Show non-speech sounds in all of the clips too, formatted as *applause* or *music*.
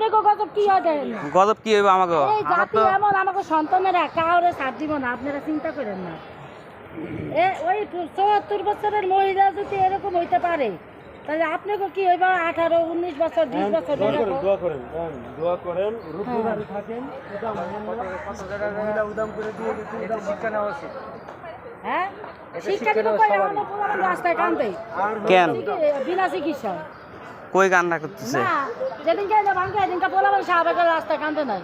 আপনাকে গজব কি হয় দেখেন না গজব কি হইবে আমাকে এই জাতি এমন আমাকে সন্তানেরা কাউরে সাথ দিব না আপনারা চিন্তা করেন না। এ ওই চুয়াত্তর বছরের মহিলা যদি এরকম হইতে পারে তাহলে আপনাকে কি হইব? আঠারো উনিশ বছর বিশ বছর দোয়া করেন দোয়া করেন হ্যাঁ, থাকেন উদাম করে দিয়ে শিক্ষা নেওয়া উচিত? হ্যাঁ? শিক্ষা দিব পোলাপান রাস্তায় কান্দে কেন? বিনা চিকিৎসা কই কান্না করতেছে?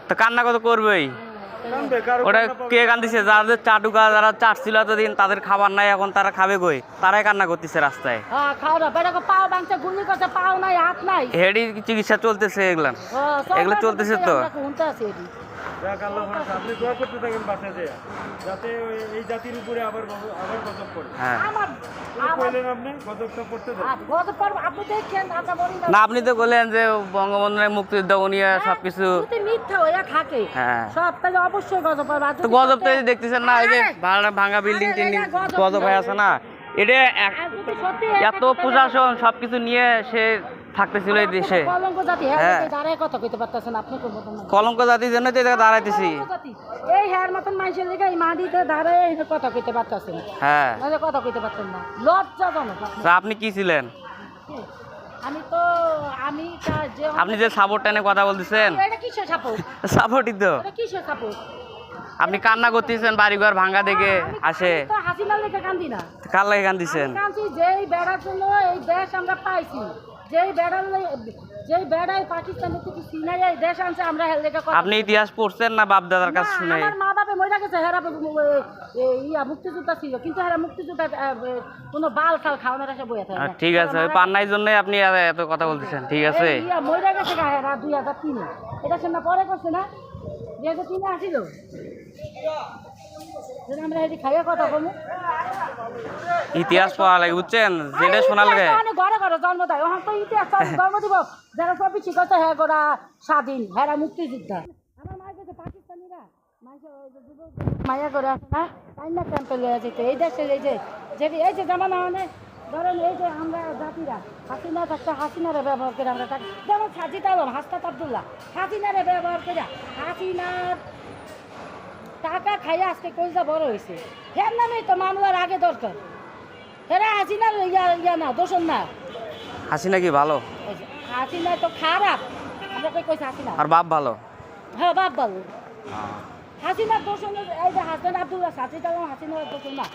তো কান্না কত করবেই? ওটা কে কান্দিছে? যাদের চাটুকা যারা চাটছিল এতদিন তাদের খাবার নাই এখন তারা খাবে কই? তারাই কান্না করতেছে রাস্তায়। হ্যাঁ হেডি চিকিৎসা চলতেছে এগুলান হ্যাঁ, এগুলো চলতেছে তো? যাক আল্লাহ ভরসা। আপনি দোয়া করতে থাকেন বাসায় যেয়ে, যাতে ওই- এই জাতির উপরে আবার গজব- আবার গজব পড়ে। হ্যাঁ। আমার কি কইলেন আপনি? গজবটা পড়তে দেন। গত পর্ব আপনি দেখছেন বলি না না আপনি তো বললেন যে বঙ্গবন্ধুর মুক্তিযুদ্ধ উনি সবকিছু যদি মিথ্যা হইয়া থাকে। হ্যাঁ। সব তাহলে অবশ্যই আর তো যদি গজব তো এই সত্যি- দেখতেছেন না এই যে আরে, ভাঙা ভাঙা বিল্ডিং আরে, টিল্ডিং এটা গজব গজব হয়ে আছে না। এটা এক- আর যদি সত্যি এত প্রশাসন সবকিছু নিয়ে সে থাকতেছিল এই দেশে। কলঙ্ক জাতি হ্যাঁ হ্যাঁ। দাঁড়ায় কথা কইতে পারতেছেন আপনি কোন কলঙ্ক জাতির জন্য তো দাঁড়াইতেছি। এই হ্যার মতন মানুষের লেগে এই মাটিতে দাঁড়ায় কথা কইতে পারতেছেন। হ্যাঁ। নাহলে কথা কইতে পারতেন না। লজ্জাজনক আপনি। কি ছিলেন? আমি তো আমি যে আপনি যে সাপোর্ট টেনে কথা বলতেছেন। এটা কিসের সাপোর্ট? সাপোর্টই তো। এটা কিসের সাপোর্ট? আপনি কান্না করতেছেন বাড়িঘর ভাঙ্গা দেখে আসে। তো লেগে কান্দি না। কার লাগে কান্দিছেন? যেই বেড়ার জন্য এই দেশ আমরা পাইছি। যেই বেড়ার যেই বেড়ায় পাকিস্তানের থেকে সিনাই এই দেশ আনছে আমরা হেল কথা আপনি ইতিহাস পড়ছেন না বাপ দাদার কাছে শুনে? আমার মা বাপে মরে গেছে হেরা ইয়া মুক্তিযোদ্ধা ছিল কিন্তু হেরা মুক্তিযোদ্ধা কোনো বাল খাল খাওয়ানোর এসে বইয়া থাকে। ঠিক আছে ওই পান্নার জন্যই আপনি এত- কথা বলতেছেন ঠিক আছে? ইয়া মরে গেছে হেরা দুই হাজার তিনে। এটা সে না পরে করছে না? দুই হাজার তিনে আসিল? ইতিহাস পড়া লাগে বুঝছেন? যেটা শোনা লাগে। মানে ঘরে ঘরে জন্ম দেয়। ওখান তো ইতিহাস *laughs* জন্ম দিব। যারা সব ঠিক আছে হ্যাঁ গোরা স্বাধীন হ্যাঁ মুক্তিযোদ্ধা। আমার মায়ের কাছে পাকিস্তানিরা মায়া করে আছে না তাই না ক্যাম্পে লয়ে যেত? এই দেশের এই যে এই যে জামানা মানে ধরেন এই যে আমরা জাতিরা হাসিনা থাকতে হাসিনারে ব্যবহার করে আমরা থাকি। যেমন সাজিদ আলম হাসনাত আবদুল্লাহ হাসিনারে ব্যবহার করে হাসিনার টাকা খাইয়া আজকে কইজা বড় হয়েছে হের নামেই তো মামলার আগে দরকার। হেরা হাসিনার ইয়া ইয়া না দোষণ না। হাসিনা কি ভালো? হাসিনা তো খারাপ। আমরা কই কইছি হাসিনা? আর বাপ ভালো? হ্যাঁ বাপ ভালো। হাসিনা দোষণ এই যে হাসান আব্দুল্লাহ সাথী হাসিনা দোষণ না।